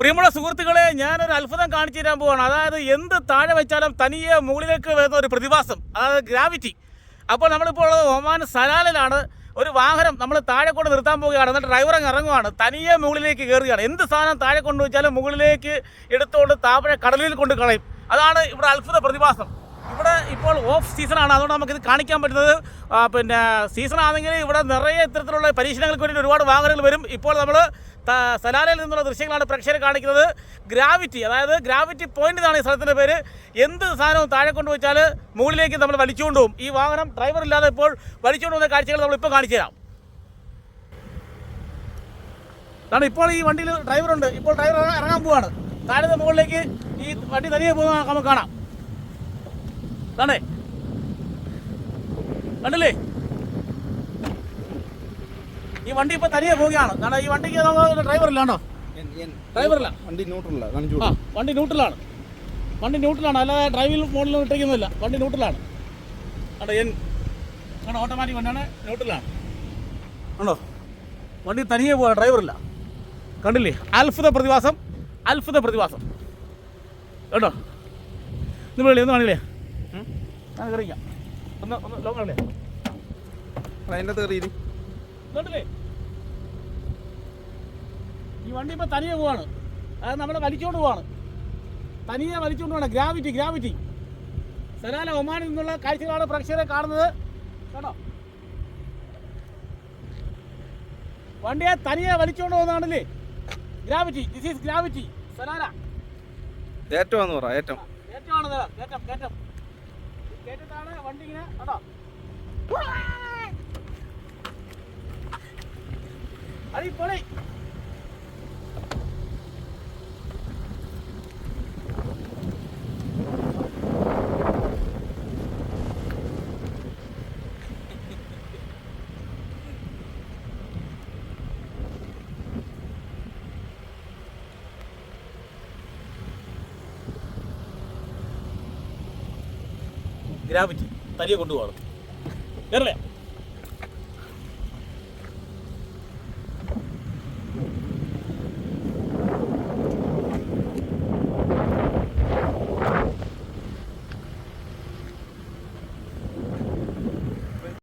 പ്രിയമുള്ള സുഹൃത്തുക്കളെ ഞാനൊരു അത്ഭുതം കാണിച്ചു തരാൻ പോവാണ്. അതായത് എന്ത് താഴെ വെച്ചാലും തനിയെ മുകളിലേക്ക് വരുന്ന ഒരു പ്രതിഭാസം അതായത് ഗ്രാവിറ്റി അപ്പോൾ നമ്മളിപ്പോൾ ഉള്ളത് ഒമാൻ സലാലിലാണ്. ഒരു വാഹനം നമ്മൾ താഴെ കൊണ്ട് നിർത്താൻ പോവുകയാണ്. എന്നിട്ട് ഡ്രൈവർ അങ്ങ് ഇറങ്ങുവാണ്. തനിയെ മുകളിലേക്ക് കയറുകയാണ്. എന്ത് സാധനം താഴെ കൊണ്ടുവച്ചാലും മുകളിലേക്ക് എടുത്തുകൊണ്ട് താപഴ കടലിൽ കൊണ്ട് കളയും. അതാണ് ഇവിടെ അത്ഭുത പ്രതിഭാസം. ഇപ്പോൾ ഓഫ് സീസണാണ് അതുകൊണ്ട് നമുക്കിത് കാണിക്കാൻ പറ്റുന്നത് പിന്നെ സീസൺ ആണെങ്കിൽ ഇവിടെ നിറയെ ഇത്തരത്തിലുള്ള പരീക്ഷണങ്ങൾക്ക് വേണ്ടി ഒരുപാട് വാഹനങ്ങൾ വരും. ഇപ്പോൾ നമ്മൾ സലാലയിൽ നിന്നുള്ള ദൃശ്യങ്ങളാണ് പ്രേക്ഷകരെ കാണിക്കുന്നത്. ഗ്രാവിറ്റി അതായത് ഗ്രാവിറ്റി പോയിന്റ് എന്നാണ് ഈ സ്ഥലത്തിന്റെ പേര്. എന്ത് സാധനവും താഴെ കൊണ്ടുവച്ചാൽ മുകളിലേക്ക് നമ്മൾ വലിച്ചുകൊണ്ട് പോകും ഈ വാഹനം ഡ്രൈവർ ഇല്ലാതെ ഇപ്പോൾ വലിച്ചുകൊണ്ട് പോകുന്ന കാഴ്ചകൾ നമ്മൾ ഇപ്പോൾ കാണിച്ചു തരാം. കാരണം ഇപ്പോൾ ഈ വണ്ടിയിൽ ഡ്രൈവറുണ്ട് ഇപ്പോൾ ഡ്രൈവർ ഇറങ്ങാൻ പോവാണ്. താഴെ മുകളിലേക്ക് ഈ വണ്ടി തനിയെ പോകുന്ന നമുക്ക് കാണാം. ഇതാണേ കണ്ടില്ലേ? ഈ വണ്ടി ഇപ്പൊ തനിയെ പോവുകയാണ്. കാരണം ഈ വണ്ടിക്ക് ഡ്രൈവർ ഡ്രൈവറില്ല വണ്ടി ന്യൂട്രലാണ് ആ വണ്ടി ന്യൂട്രലാണ് വണ്ടി ന്യൂട്രലാണ് അല്ലാതെ ഡ്രൈവിൽ മോഡലിൽ ഇട്ടിരിക്കുന്നില്ല വണ്ടി ന്യൂട്രലാണ് എൻ ഓട്ടോമാറ്റിക് വണ്ടിയാണ് ന്യൂട്രലാണ് ആണോ. വണ്ടി തനിയെ പോവാ ഡ്രൈവറില്ല കണ്ടില്ലേ? അത്ഭുത പ്രതിഭാസം. അത്ഭുത പ്രതിഭാസം. കേട്ടോ ഇന്ന് വിളി ഒന്ന് കാണില്ലേ കയറിക്കാം ഒന്ന് ഒന്ന് ലോങ് അതിന്റെ കണ്ടില്ലേ ഈ വണ്ടി ഇപ്പൊ തനിയെ പോവാണ്. അത് നമ്മളെ വലിച്ചോണ്ട് പോവാണ്. തനിയെ വലിച്ചോണ്ട് പോവാണ്. ഗ്രാവിറ്റി ഗ്രാവിറ്റി സലാല ഒമാനിൽ നിന്നുള്ള കാഴ്ചകളാണ് പ്രേക്ഷകരെ കാണുന്നത്. കേട്ടോ വണ്ടിയെ തനിയെ വലിച്ചോണ്ട് പോകുന്നതാണല്ലേ? Gravity this is gravity Salalah. ഏറ്റവും എന്ന് ഏറ്റവും. ഏറ്റവും ഈ വണ്ടി ഇങ്ങനെ കേട്ടോ അടിപൊളി. ഗ്രാവിറ്റി തനിയെ കൊണ്ടുപോകണം. കേരളേ